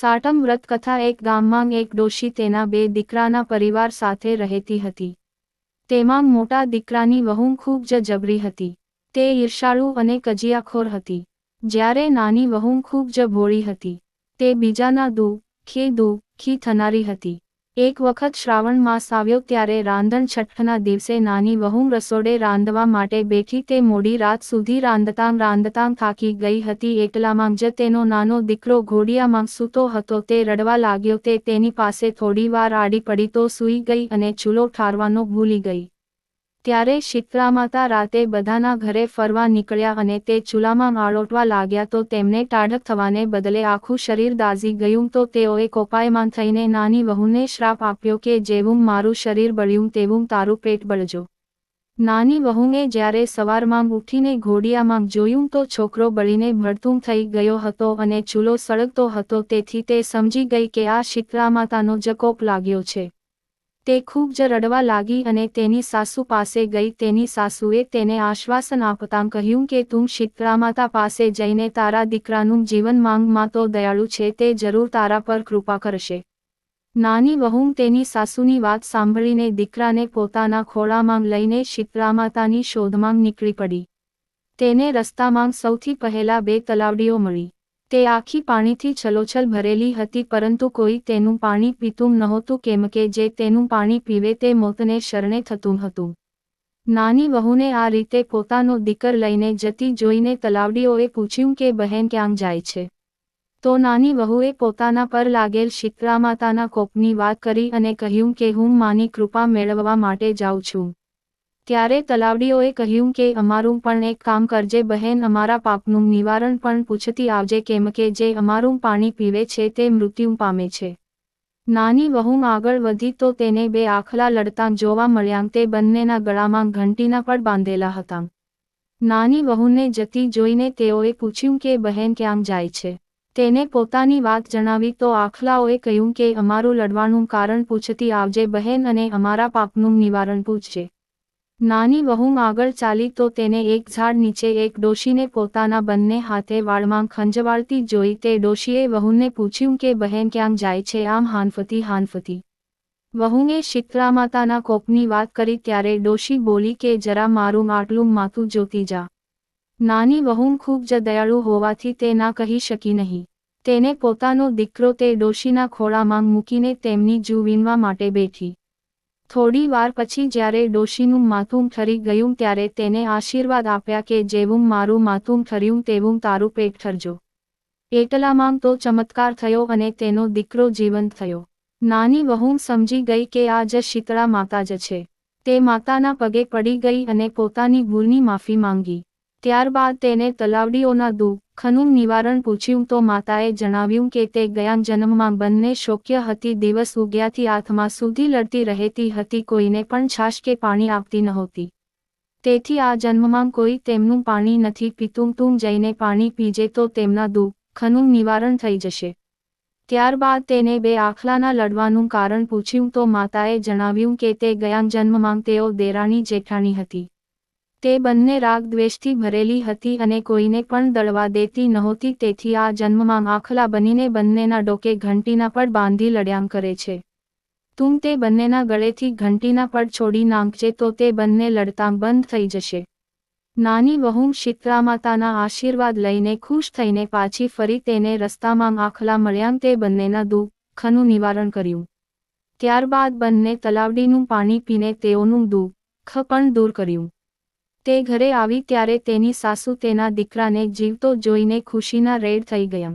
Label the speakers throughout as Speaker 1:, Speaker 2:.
Speaker 1: સાટમ વ્રત કથા એક ગામમાં એક ડોશી તેના બે દીકરાના પરિવાર સાથે રહેતી હતી. તેમાં મોટા દીકરાની વહુ ખૂબ જ જબરી હતી. તે ઈર્ષાળુ અને કજિયાખોર હતી. જ્યારે નાની વહુ ખૂબ જ ભોળી હતી. તે બીજાના દુઃખી દુઃખી થનારી હતી. એક વખત શ્રાવણ માસ આવ્યો ત્યારે રાંધણ છઠ્ઠના દિવસે નાની વહુ રસોડે રાંધવા માટે બેઠી તે મોડી રાત સુધી રાંધતાં રાંધતાંગ થાકી ગઈ હતી એકલામાં જ તેનો નાનો દીકરો ઘોડિયામાં સૂતો હતો તે રડવા લાગ્યો તે તેની પાસે થોડી વાર આડી પડી તો સૂઈ ગઈ અને ચૂલો ઠારવાનો ભૂલી ગઈ. ત્યારે શીતળામાતા રાતે બધાના ઘરે ફરવા નીકળ્યા અને તે ચૂલામાં આળોટવા લાગ્યા તો તેમને ટાઢક થવાને બદલે આખું શરીર દાઝી ગયું તો તેઓએ કોપાયમાં થઈને નાની વહુને શ્રાપ આપ્યો કે જેવું મારું શરીર બળ્યું તેવું તારું પેટ બળજો. નાની વહુએ જ્યારે સવારમાં ઉઠીને ઘોડિયામાં જોયું તો છોકરો બળીને ભળતું થઈ ગયો હતો અને ચૂલો સળગતો હતો તેથી તે સમજી ગઈ કે આ શીતળામાતાનો માતાનો જકોપ લાગ્યો છે. તે ખૂબ જ રડવા લાગી અને તેની સાસુ પાસે ગઈ. તેની સાસુએ તેને આશ્વાસન આપતાં કહ્યું કે, તું શીતળામાતા પાસે જઈને તારા દીકરાનું જીવન માંગમાં તો દયાળુ છે, તે જરૂર તારા પર કૃપા કરશે. નાની વહુમ તેની સાસુની વાત સાંભળીને દીકરાને પોતાના ખોળામાં લઈને શીતળામાતાની શોધમાં નીકળી પડી. તેને રસ્તામાં સૌથી પહેલા બે તલાવડીઓ મળી. તે આખી પાણીથી છલોછલ ભરેલી હતી પરંતુ કોઈ તેનું પાણી પીતું નહોતું કેમ કે જે તેનું પાણી પીવે તે મોતને શરણે થતું હતું. નાની વહુને આ રીતે પોતાનો દીકર લઈને જતી જોઈને તલાવડીઓએ પૂછ્યું કે બહેન ક્યાં જાય છે? તો નાની વહુએ પોતાના પર લાગેલ શીતળામાતાના કોપની વાત કરી અને કહ્યું કે હું માની કૃપા મેળવવા માટે જાઉં છું. ત્યારે તલાવડીઓએ કહ્યું કે અમારું પણ એક કામ કરજે બહેન, અમારા પાપનું નિવારણ પણ પૂછતી આવજે કેમ કે જે અમારું પાણી પીવે છે તે મૃત્યુ પામે છે. નાની વહુ આગળ વધી તો તેને બે આખલા લડતા જોવા મળ્યા તે બંનેના ગળામાં ઘંટીના પડ બાંધેલા હતા. નાની વહુને જતી જોઈને તેઓએ પૂછ્યું કે બહેન ક્યાં જાય છે? તેને પોતાની વાત જણાવી તો આખલાઓએ કહ્યું કે અમારું લડવાનું કારણ પૂછતી આવજે બહેન અને અમારા પાપનું નિવારણ પૂછજે. નાની વહુ આગળ ચાલી તો તેને એક ઝાડ નીચે એક ડોશીને પોતાના બંને હાથે વાળમાં ખંજવાળતી જોઈ તે ડોશીએ વહુને પૂછ્યું કે બહેન ક્યાં જાય છે? આમ હાનફતી હાનફતી વહુએ શીતળામાતાના કોપની વાત કરી ત્યારે ડોશી બોલી કે જરા મારું આટલું માથું જોતી જા. નાની વહુમ ખૂબ જ દયાળુ હોવાથી તે ના કહી શકી નહીં. તેને પોતાનો દીકરો તે ડોશીના ખોળામાં મૂકીને તેમની જુવીનવા માટે બેઠી. થોડી વાર પછી જ્યારે ડોશીનું માથું ઠરી ગયું ત્યારે તેને આશીર્વાદ આપ્યા કે જેવું મારું માથું ઠર્યું તેવું તારું પેટ ઠરજો. એટલામાં તો ચમત્કાર થયો અને તેનો દીકરો જીવંત થયો. નાની વહુ સમજી ગઈ કે આ જ શીતળા માતા જ છે. તે માતાના પગે પડી ગઈ અને પોતાની ભૂલની માફી માંગી. ત્યારબાદ તેને તલાવડીઓના દુઃખનું નિવારણ પૂછ્યું તો માતાએ જણાવ્યું કે તે ગયા જન્મમાં બંને શોક્ય હતી, દિવસ ઉગ્યાથી આત્મા સુધી લડતી રહેતી હતી, કોઈને પણ છાશ કે પાણી આપતી નહોતી. તેથી આ જન્મમાં કોઈ તેમનું પાણી નથી પીતું તું જઈને પાણી પીજે તો તેમના દુઃખ ખનું નિવારણ થઈ જશે. ત્યારબાદ તેને બે આખલાના લડવાનું કારણ પૂછ્યું તો માતાએ જણાવ્યું કે તે ગયા જન્મમાં તેઓ દેરાણી જેઠાણી હતી. તે બંને રાગ દ્વેષથી ભરેલી હતી અને કોઈને પણ દળવા દેતી નહોતી, તેથી આ જન્મમાં આખલા બનીને બંનેના ડોકે ઘંટીના પડ બાંધી લડ્યાંગ કરે છે. તું તે બંનેના ગળેથી ઘંટીના પડ છોડી નાંખજે તો તે બંને લડતાં બંધ થઈ જશે. નાની વહુ શીતળામાતાના આશીર્વાદ લઈને ખુશ થઈને પાછી ફરી તેને રસ્તામાં આખલા મળ્યાં તે બંનેના દુઃખનું નિવારણ કર્યું. ત્યારબાદ બંને તલાવડીનું પાણી પીને તેઓનું દુઃખ પણ દૂર કર્યું. તે ઘરે આવી ત્યારે તેની સાસુ તેના દીકરાને જીવતો જોઈને ખુશીના રેડ થઈ ગયા.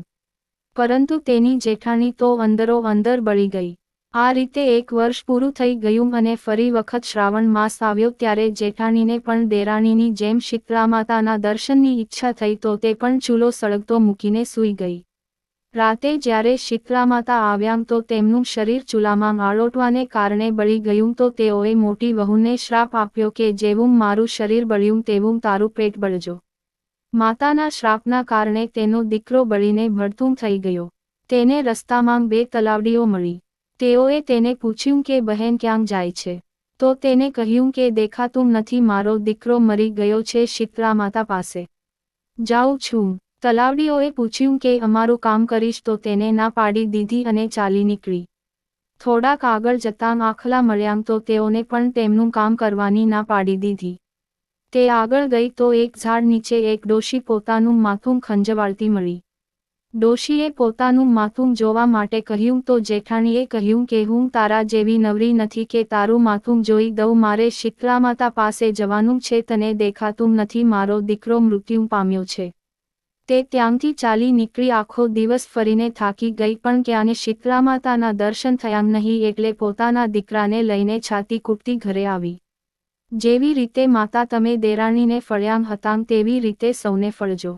Speaker 1: પરંતુ તેની જેઠાણી તો અંદરો અંદર બળી ગઈ. આ રીતે એક વર્ષ પૂરું થઈ ગયું અને ફરી વખત શ્રાવણ માસ આવ્યો ત્યારે જેઠાણીને પણ દેરાણીની જેમ શીતળામાતાના દર્શનની ઈચ્છા થઈ તો તે પણ ચૂલો સળગતો મૂકીને સૂઈ ગઈ. રાતે જ્યારે શીતળામાતા આવ્યામ તો તેમનું શરીર ચૂલામાં આળોટવાને કારણે બળી ગયું તો તેઓએ મોટી વહુને શ્રાપ આપ્યો કે જેવું મારું શરીર બળ્યું તેવું તારું પેટ બળજો. માતાના શ્રાપના કારણે તેનો દીકરો બળીને ભડતું થઈ ગયો. તેને રસ્તામાં બે તલાવડીઓ મળી. તેઓએ તેને પૂછ્યું કે બહેન ક્યાં જાય છે? તો તેને કહ્યું કે દેખાતું નથી મારો દીકરો મરી ગયો છે શીતળા માતા પાસે. જાઉં છું. તલાવડીઓએ પૂછ્યું કે, અમારું કામ કરીશ તો તેને ના પાડી દીધી અને ચાલી નીકળી. થોડાક આગળ જતાં આખલા મળ્યાં તો તેઓને પણ તેમનું કામ કરવાની ના પાડી દીધી. તે આગળ ગઈ તો એક ઝાડ નીચે એક ડોશી પોતાનું માથું ખંજવાળતી મળી. ડોશીએ પોતાનું માથું જોવા માટે કહ્યું તો જેઠાણીએ કહ્યું કે, હું તારા જેવી નવરી નથી કે તારું માથું જોઈ દઉં, મારે શીતળામાતા પાસે જવાનું છે તને દેખાતું નથી, મારો દીકરો મૃત્યુ પામ્યો છે. તે ત્યાંથી ચાલી નીકળી આખો દિવસ ફરીને થાકી ગઈ પણ ક્યાંને શીતળામાતાના દર્શન થયા નહીં એટલે પોતાના દીકરાને લઈને છાતી કૂટતી ઘરે આવી. જેવી રીતે માતા તમે દેરાણીને ફળ્યામ હતામ તેવી રીતે સૌને ફળજો.